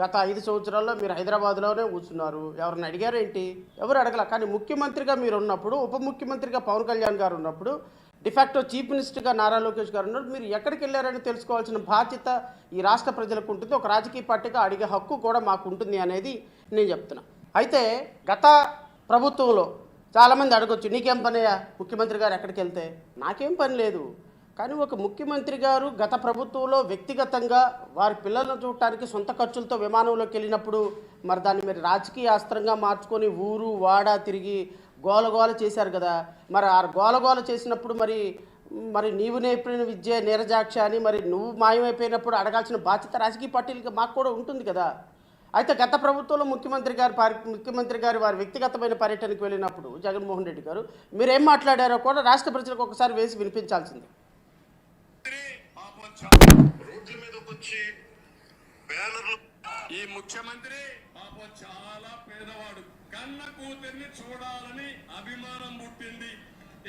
గత ఐదు సంవత్సరాల్లో మీరు హైదరాబాద్లోనే కూర్చున్నారు. ఎవరిని అడిగారేంటి? ఎవరు అడగల? కానీ ముఖ్యమంత్రిగా మీరు ఉన్నప్పుడు ఉప ముఖ్యమంత్రిగా పవన్ కళ్యాణ్ గారు ఉన్నప్పుడు డిఫాక్టో చీఫ్ మినిస్టర్గా నారా లోకేష్ గారు ఉన్నప్పుడు మీరు ఎక్కడికి వెళ్ళారని తెలుసుకోవాల్సిన బాధ్యత ఈ రాష్ట్ర ప్రజలకు ఉంటుంది. ఒక రాజకీయ పార్టీగా అడిగే హక్కు కూడా మాకు ఉంటుంది అనేది నేను చెప్తున్నా. అయితే గత ప్రభుత్వంలో చాలామంది అడగొచ్చు నీకేం పనయ్యా? ముఖ్యమంత్రి గారు ఎక్కడికి వెళ్తే? నాకేం పని లేదు. కానీ ఒక ముఖ్యమంత్రి గారు గత ప్రభుత్వంలో వ్యక్తిగతంగా వారి పిల్లలను చూడటానికి సొంత ఖర్చులతో విమానంలోకి వెళ్ళినప్పుడు మరి దాన్ని మీరు రాజకీయ అస్త్రంగా మార్చుకొని ఊరు వాడ తిరిగి గోలగోల చేశారు కదా. మరి ఆ గోలగోల చేసినప్పుడు మరి మరి నీవు నేర్పిన విద్య నీరజాక్ష అని మరి నువ్వు మాయమైపోయినప్పుడు అడగాల్సిన బాధ్యత రాజకీయ పార్టీలకి మాకు కూడా ఉంటుంది కదా. అయితే గత ప్రభుత్వంలో ముఖ్యమంత్రి గారు పారి- ముఖ్యమంత్రి గారు వారి వ్యక్తిగతమైన పర్యటనకు వెళ్ళినప్పుడు జగన్మోహన్ రెడ్డి గారు మీరేం మాట్లాడారో కూడా రాష్ట్ర ప్రజలకు ఒకసారి వేసి వినిపించాల్సింది. రోడ్ల మీదకి వచ్చి బ్యానర్లు ఈ ముఖ్యమంత్రి పాపం చాలా పేదవాడు. కన్న కూతుర్ని చూడాలని అభిమానం పుట్టింది.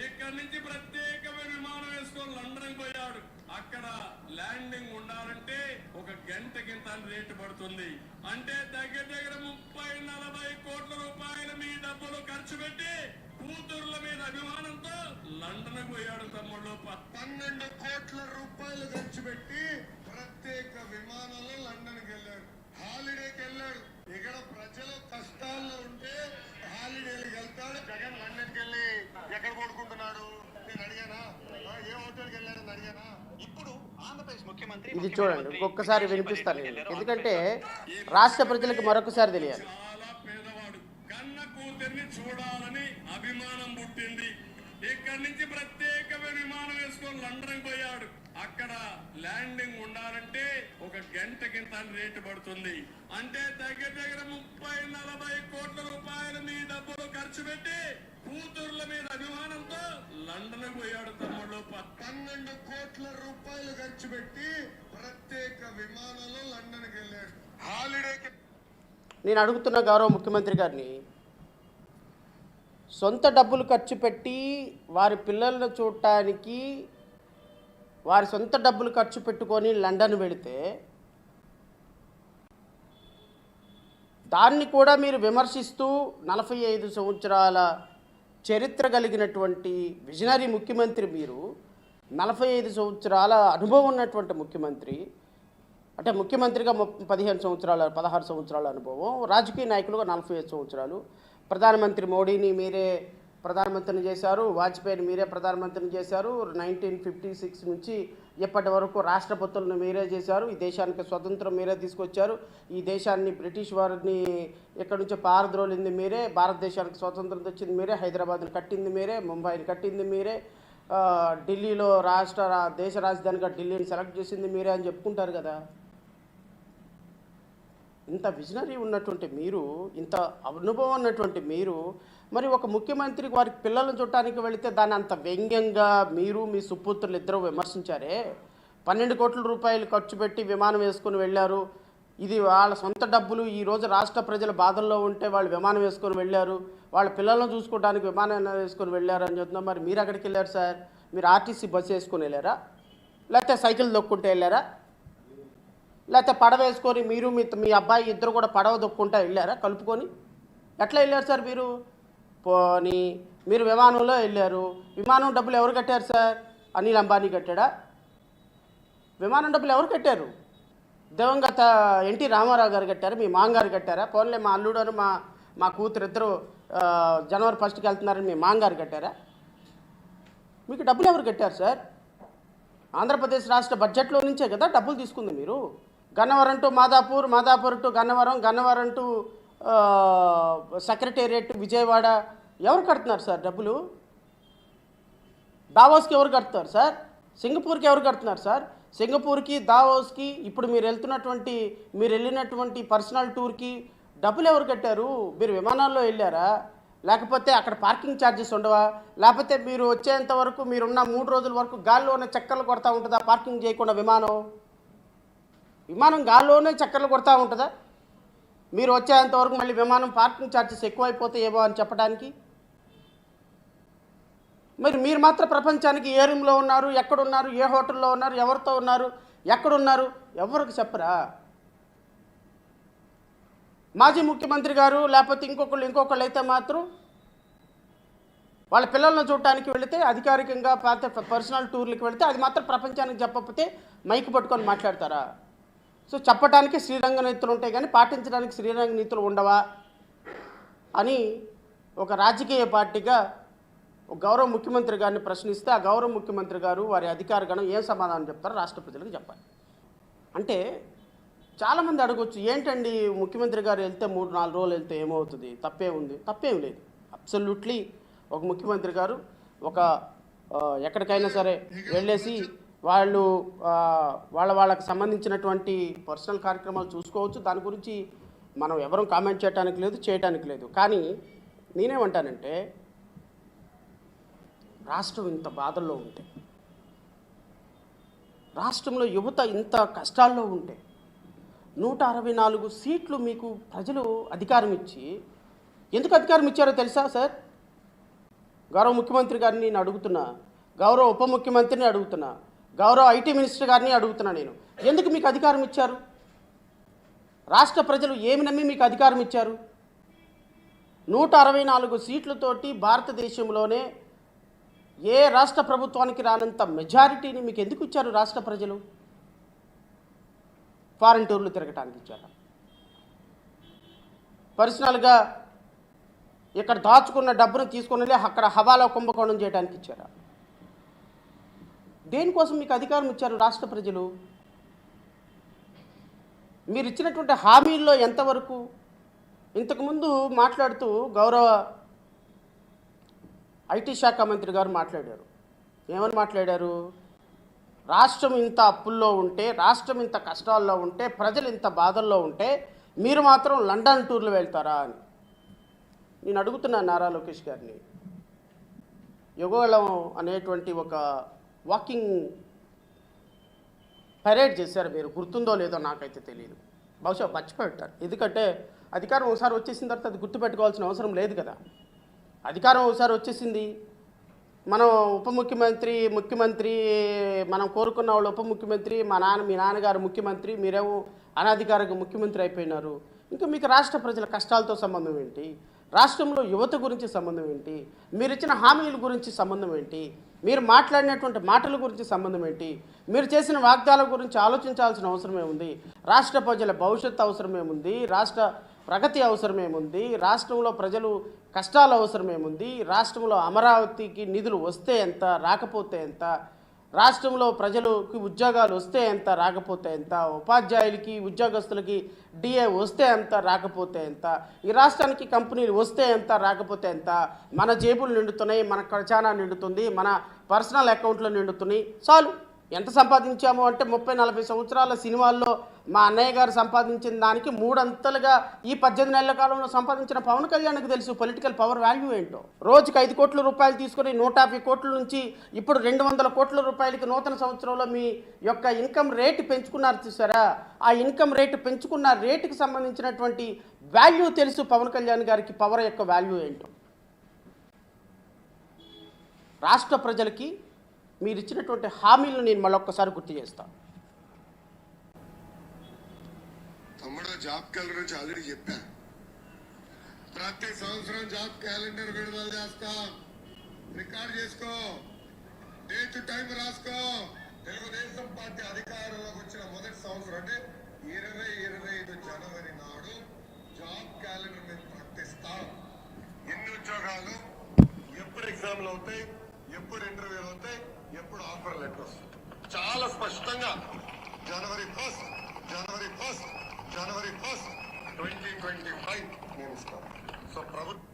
ఇక్కడి నుంచి ప్రత్యేకమైన విమానం వేసుకొని లండన్ పోయాడు. అక్కడ ల్యాండింగ్ ఉండాలంటే ఒక గంట కింద రేటు పడుతుంది. అంటే దగ్గర దగ్గర ముప్పై నలభై కోట్ల రూపాయల మీ డబ్బులు ఖర్చు పెట్టి కూతుర్ల మీద అభిమానంతో లండన్ పోయాడు తమ్ముళ్ళు. పన్నెండు కోట్ల రూపాయలు ఖర్చు పెట్టి ప్రత్యేక విమానంలో లండన్కి వెళ్ళాడు. హాలిడేకి వెళ్ళాడు. ఇక్కడ ప్రజలు కష్టాల్లో ఉంటే హాలిడేలకు వెళ్తాడు. జగన్ లండన్కి వెళ్ళి ఎక్కడ పడుకుంటున్నాడు నేను అడిగానా ఆ, ఏ హోటల్కి వెళ్ళాడని అడిగానా ఇప్పుడు ఆంధ్రప్రదేశ్ ముఖ్యమంత్రి ఇది చూడండి ఇంకొకసారి వినిపిస్తాను ఎందుకంటే రాష్ట్ర ప్రజలకు మరొకసారి తెలియాలి. చూడాలని అభిమానం పుట్టింది. ఇక్కడి నుంచి ప్రత్యేకమైన విమానం వేసుకొని లండన్ పోయాడు. అక్కడ ల్యాండింగ్ ఉండాలంటే ఒక గంట కింద రేటు పడుతుంది. అంటే దగ్గర దగ్గర ముప్పై నలభై కోట్ల రూపాయల మీ డబ్బులు ఖర్చు పెట్టి కూతుర్ల మీద అభిమానంతో లండన్ పోయాడు తమ్ముళ్ళు ప- పన్నెండు కోట్ల రూపాయలు ఖర్చు పెట్టి ప్రత్యేక విమానంలో లండన్కి వెళ్ళాడు. హాలిడేకి నేను అడుగుతున్న గౌరవ ముఖ్యమంత్రి గారిని సొంత డబ్బులు ఖర్చు పెట్టి వారి పిల్లలను చూడటానికి వారి సొంత డబ్బులు ఖర్చు పెట్టుకొని లండన్ వెళితే దాన్ని కూడా మీరు విమర్శిస్తూ నలభై ఐదు సంవత్సరాల చరిత్ర కలిగినటువంటి విజనరీ ముఖ్యమంత్రి మీరు నలభై ఐదు సంవత్సరాల అనుభవం ఉన్నటువంటి ముఖ్యమంత్రి అంటే ముఖ్యమంత్రిగా పదిహేను సంవత్సరాల పదహారు సంవత్సరాల అనుభవం రాజకీయ నాయకులుగా నలభై ఐదు సంవత్సరాలు ప్రధానమంత్రి మోడీని మీరే ప్రధానమంత్రిని చేశారు. వాజ్పేయిని మీరే ప్రధానమంత్రిని చేశారు. నైన్టీన్ ఫిఫ్టీ సిక్స్ నుంచి ఇప్పటి వరకు రాష్ట్రపతులను మీరే చేశారు. ఈ దేశానికి స్వతంత్రం మీరే తీసుకొచ్చారు. ఈ దేశాన్ని బ్రిటిష్ వారిని ఎక్కడి నుంచో పారద్రోలింది మీరే. భారతదేశానికి స్వతంత్రం తెచ్చింది మీరే. హైదరాబాద్ని కట్టింది మీరే. ముంబైని కట్టింది మీరే. ఢిల్లీలో రాష్ట్ర దేశ రాజధానిగా ఢిల్లీని సెలెక్ట్ చేసింది మీరే అని చెప్పుకుంటారు కదా. ఇంత విజనరీ ఉన్నటువంటి మీరు ఇంత అనుభవం ఉన్నటువంటి మీరు మరి ఒక ముఖ్యమంత్రి వారి పిల్లలను చూడటానికి వెళితే దాన్ని అంత వ్యంగ్యంగా మీరు మీ సుపుత్రులు ఇద్దరు విమర్శించారే? పన్నెండు కోట్ల రూపాయలు ఖర్చు పెట్టి విమానం వేసుకుని వెళ్ళారు. ఇది వాళ్ళ సొంత డబ్బులు. ఈరోజు రాష్ట్ర ప్రజల బాధల్లో ఉంటే వాళ్ళు విమానం వేసుకొని వెళ్ళారు. వాళ్ళ పిల్లలను చూసుకోవడానికి విమానం వేసుకొని వెళ్ళారు అని చెప్తున్నాం మరి మీరు అక్కడికి వెళ్ళారు సార్? మీరు ఆర్టీసీ బస్సు వేసుకొని వెళ్ళారా? లేకపోతే సైకిల్ దొక్కుంటే వెళ్ళారా? లేకపోతే పడవ వేసుకొని మీరు మీ మీ అబ్బాయి ఇద్దరు కూడా పడవ దొక్కుంటా వెళ్ళారా కలుపుకొని? ఎట్లా వెళ్ళారు సార్ మీరు? పోనీ మీరు విమానంలో వెళ్ళారు. విమానం డబ్బులు ఎవరు కట్టారు సార్? అనిల్ అంబానీ కట్టాడా? విమానం డబ్బులు ఎవరు కట్టారు? దివంగత ఎన్టీ రామారావు గారు కట్టారు? మీ మాంగారు కట్టారా? పోన్లే మా అల్లుడు మా మా కూతురు ఇద్దరు జనవరి ఫస్ట్కి వెళ్తున్నారని మీ మాంగారు కట్టారా? మీకు డబ్బులు ఎవరు కట్టారు సార్? ఆంధ్రప్రదేశ్ రాష్ట్ర బడ్జెట్లో నుంచే కదా డబ్బులు తీసుకుంది మీరు? Gannavaram to Madhapur Madhapur to Gannavaram Gannavaram to secretariat Vijayawada. ఎవరు కడుతున్నారు సార్ డబ్బులు? దావోస్కి ఎవరు కడుతున్నారు సార్? సింగపూర్కి ఎవరు కడుతున్నారు సార్? సింగపూర్కి దావోస్కి ఇప్పుడు మీరు వెళ్తున్నటువంటి మీరు వెళ్ళినటువంటి పర్సనల్ టూర్కి డబ్బులు ఎవరు కట్టారు? మీరు విమానాల్లో వెళ్ళారా? లేకపోతే అక్కడ పార్కింగ్ ఛార్జెస్ ఉండవా? లేకపోతే మీరు వచ్చేంత వరకు మీరున్న మూడు రోజుల వరకు గాల్లో ఉన్న చక్కర్లు కొడతా ఉంటుందా పార్కింగ్ చేయకుండా విమానం? విమానం గాల్లోనే చక్కర్లు కొడతా ఉంటుందా? మీరు వచ్చేంతవరకు మళ్ళీ విమానం పార్కింగ్ ఛార్జెస్ ఎక్కువైపోతాయేమో అని చెప్పడానికి? మరి మీరు మాత్రం ప్రపంచానికి ఏ రూమ్లో ఉన్నారు ఎక్కడున్నారు ఏ హోటల్లో ఉన్నారు ఎవరితో ఉన్నారు ఎక్కడున్నారు ఎవరికి చెప్పరా? మాజీ ముఖ్యమంత్రి గారు లేకపోతే ఇంకొకళ్ళు ఇంకొకళ్ళు అయితే మాత్రం వాళ్ళ పిల్లలను చూడటానికి వెళితే అధికారికంగా పాత పర్సనల్ టూర్లకు వెళితే అది మాత్రం ప్రపంచానికి చెప్పకపోతే మైక్ పట్టుకొని మాట్లాడతారా? సో చెప్పడానికి శ్రీరంగ నీతులు ఉంటాయి కానీ పాటించడానికి శ్రీరంగ నీతులు ఉండవా అని ఒక రాజకీయ పార్టీగా గౌరవ ముఖ్యమంత్రి గారిని ప్రశ్నిస్తే ఆ గౌరవ ముఖ్యమంత్రి గారు వారి అధికార గణం ఏం సమాధానం చెప్తారో రాష్ట్ర ప్రజలకు చెప్పాలి. అంటే చాలామంది అడగవచ్చు ఏంటండి ముఖ్యమంత్రి గారు వెళ్తే మూడు నాలుగు రోజులు వెళ్తే ఏమవుతుంది? తప్పే ఉంది. తప్పేం లేదు. అబ్సల్యూట్లీ ఒక ముఖ్యమంత్రి గారు ఒక ఎక్కడికైనా సరే వెళ్ళేసి వాళ్ళు వాళ్ళ వాళ్ళకి సంబంధించినటువంటి పర్సనల్ కార్యక్రమాలు చూసుకోవచ్చు. దాని గురించి మనం ఎవరూ కామెంట్ చేయడానికి లేదు చేయడానికి లేదు. కానీ నేనేమంటానంటే రాష్ట్రం ఇంత బాధల్లో ఉంటే రాష్ట్రంలో యువత ఇంత కష్టాల్లో ఉంటే నూట అరవై నాలుగు సీట్లు మీకు ప్రజలు అధికారం ఇచ్చి ఎందుకు అధికారం ఇచ్చారో తెలుసా సార్? గౌరవ ముఖ్యమంత్రి గారిని నేను అడుగుతున్నా గౌరవ ఉప ముఖ్యమంత్రిని అడుగుతున్నా గౌరవ ఐటీ మినిస్టర్ గారిని అడుగుతున్నా నేను. ఎందుకు మీకు అధికారం ఇచ్చారు? రాష్ట్ర ప్రజలు ఏమి నమ్మి మీకు అధికారం ఇచ్చారు? నూట అరవై నాలుగు సీట్లతోటి భారతదేశంలోనే ఏ రాష్ట్ర ప్రభుత్వానికి రానంత మెజారిటీని మీకు ఎందుకు ఇచ్చారు రాష్ట్ర ప్రజలు? ఫారెన్ టూర్లు తిరగటానికి ఇచ్చారా? పర్సనల్గా ఇక్కడ దాచుకున్న డబ్బును తీసుకొని అక్కడ హవాలా కుంభకోణం చేయడానికి ఇచ్చారా? దేనికోసం మీకు అధికారం ఇచ్చారు రాష్ట్ర ప్రజలు? మీరు ఇచ్చినటువంటి హామీల్లో ఎంతవరకు? ఇంతకుముందు మాట్లాడుతూ గౌరవ ఐటీ శాఖ మంత్రి గారు మాట్లాడారు. ఏమని మాట్లాడారు? రాష్ట్రం ఇంత అప్పుల్లో ఉంటే రాష్ట్రం ఇంత కష్టాల్లో ఉంటే ప్రజలు ఇంత బాధల్లో ఉంటే మీరు మాత్రం లండన్ టూర్లు వెళ్తారా అని. నేను అడుగుతున్నాను నారా లోకేష్ గారిని. యుగళం అనేటువంటి ఒక వాకింగ్ పరేడ్ చేశారు మీరు గుర్తుందో లేదో నాకైతే తెలియదు బహుశా మర్చిపోయారు. ఎందుకంటే అధికారం ఒకసారి వచ్చేసిన తర్వాత అది గుర్తుపెట్టుకోవాల్సిన అవసరం లేదు కదా. అధికారం ఒకసారి వచ్చేసింది. మనం ఉప ముఖ్యమంత్రి ముఖ్యమంత్రి మనం కోరుకున్న వాళ్ళు ఉప ముఖ్యమంత్రి మా నాన్న మీ నాన్నగారు ముఖ్యమంత్రి మీరేమో అనధికారిక ముఖ్యమంత్రి అయిపోయినారు. ఇంకా మీకు రాష్ట్ర ప్రజల కష్టాలతో సంబంధం ఏంటి? రాష్ట్రంలో యువత గురించి సంబంధం ఏంటి? మీరు ఇచ్చిన హామీల గురించి సంబంధం ఏంటి? మీరు మాట్లాడినటువంటి మాటల గురించి సంబంధం ఏంటి? మీరు చేసిన వాగ్దాల గురించి ఆలోచించాల్సిన అవసరమే ఉంది రాష్ట్ర ప్రజల భవిష్యత్తు అవసరమేముంది రాష్ట్ర ప్రగతి అవసరమేముంది రాష్ట్రంలో ప్రజలు కష్టాలు అవసరమేముంది రాష్ట్రంలో అమరావతికి నిధులు వస్తే ఎంత? రాకపోతే ఎంత? రాష్ట్రంలో ప్రజలకి ఉద్యోగాలు వస్తే ఎంత రాకపోతే ఎంత ఉపాధ్యాయులకి ఉద్యోగస్తులకి డిఏ వస్తే ఎంత రాకపోతే ఎంత ఈ రాష్ట్రానికి కంపెనీలు వస్తే ఎంత రాకపోతే ఎంత మన జేబులు నిండుతున్నాయి మన ఖజానా నిండుతుంది మన పర్సనల్ అకౌంట్లు నిండుతున్నాయి చాలు. ఎంత సంపాదించాము అంటే ముప్పై నలభై సంవత్సరాల సినిమాల్లో మా అన్నయ్య గారు సంపాదించిన దానికి మూడంతలుగా ఈ పద్దెనిమిది నెలల కాలంలో సంపాదించిన పవన్ కళ్యాణ్కి తెలుసు పొలిటికల్ పవర్ వాల్యూ ఏంటో. రోజుకి ఐదు కోట్ల రూపాయలు తీసుకుని నూట యాభై కోట్ల నుంచి ఇప్పుడు రెండు వందల కోట్ల రూపాయలకి నూతన సంవత్సరంలో మీ యొక్క ఇన్కమ్ రేటు పెంచుకున్నారు చూసారా? ఆ ఇన్కమ్ రేటు పెంచుకున్న రేటుకి సంబంధించినటువంటి వాల్యూ తెలుసు పవన్ కళ్యాణ్ గారికి పవర్ యొక్క వాల్యూ ఏంటో. రాష్ట్ర ప్రజలకి మీరు ఇచ్చినటువంటి హామీలను నేను మళ్ళొక్కసారి గుర్తు చేస్తాను తమ్ముడు జాబ్ క్యాలెండర్ నుంచి ఆల్రెడీ చెప్పా. ప్రతి సంవత్సరం జాబ్ క్యాలెండర్ విడుదల చేస్తాం. రికార్డ్ చేసుకో. డేట్ టైం రాసుకో. తెలుగుదేశం పార్టీ అధికారంలోకి వచ్చిన మొదటి సంవత్సరం అంటే ఇరవై ఇరవై ఐదు జనవరి నాడు జాబ్ క్యాలెండర్ మేము ప్రకటిస్తాం. ఎన్ని ఉద్యోగాలు? ఎప్పుడు ఎగ్జామ్లు అవుతాయి? ఎప్పుడు ఇంటర్వ్యూలు అవుతాయి? ఎప్పుడు ఆఫర్ లెటర్ చాలా స్పష్టంగా. January first January first January first twenty twenty five నేను ఇస్తాను. సో ప్రభుత్వం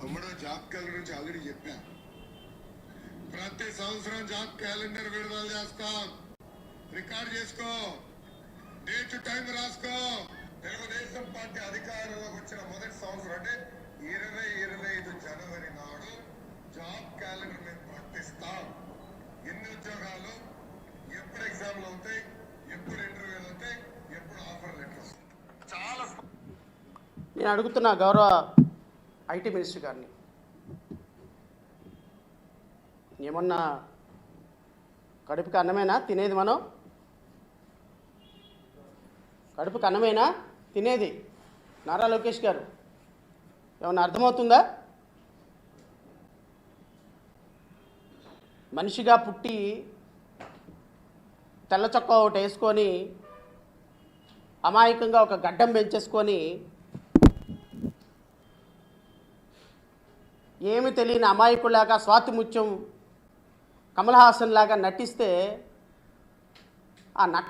తమ్ముడు జాబ్ క్యాలెండర్ గురించి ఆల్రెడీ చెప్పాను ప్రతి సంవత్సరం జాబ్ క్యాలెండర్ విడుదల చేస్తాం. రికార్డ్ చేసుకో. డేట్ టైం రాసుకో. తెలుగుదేశం పార్టీ అధికారంలోకి వచ్చిన మొదటి సంవత్సరం అంటే ఇరవై ఇరవై ఐదు జనవరి నాడు జాబ్ క్యాలెండర్ మేము ప్రకటిస్తాం ఎన్ని ఉద్యోగాలు ఎప్పుడు ఎగ్జామ్లు అవుతాయి ఎప్పుడు ఇంటర్వ్యూలు అవుతాయి ఎప్పుడు ఆఫర్ లెటర్స్ చాలా నేను అడుగుతున్నా గౌరవ ఐటీ మినిస్టర్ గారిని ఏమన్నా కడుపుకి అన్నమేనా? తినేది మనం? కడుపుకి అన్నమేనా? తినేది. నారా లోకేష్ గారు. ఏమన్నా అర్థమవుతుందా? మనిషిగా పుట్టి తెల్ల చొక్క ఒకటి వేసుకొని అమాయకంగా ఒక గడ్డం పెంచేసుకొని ఏమి తెలియని అమాయకులాగా స్వాతి ముత్యం కమల్ హాసన్ లాగా నటిస్తే ఆ నట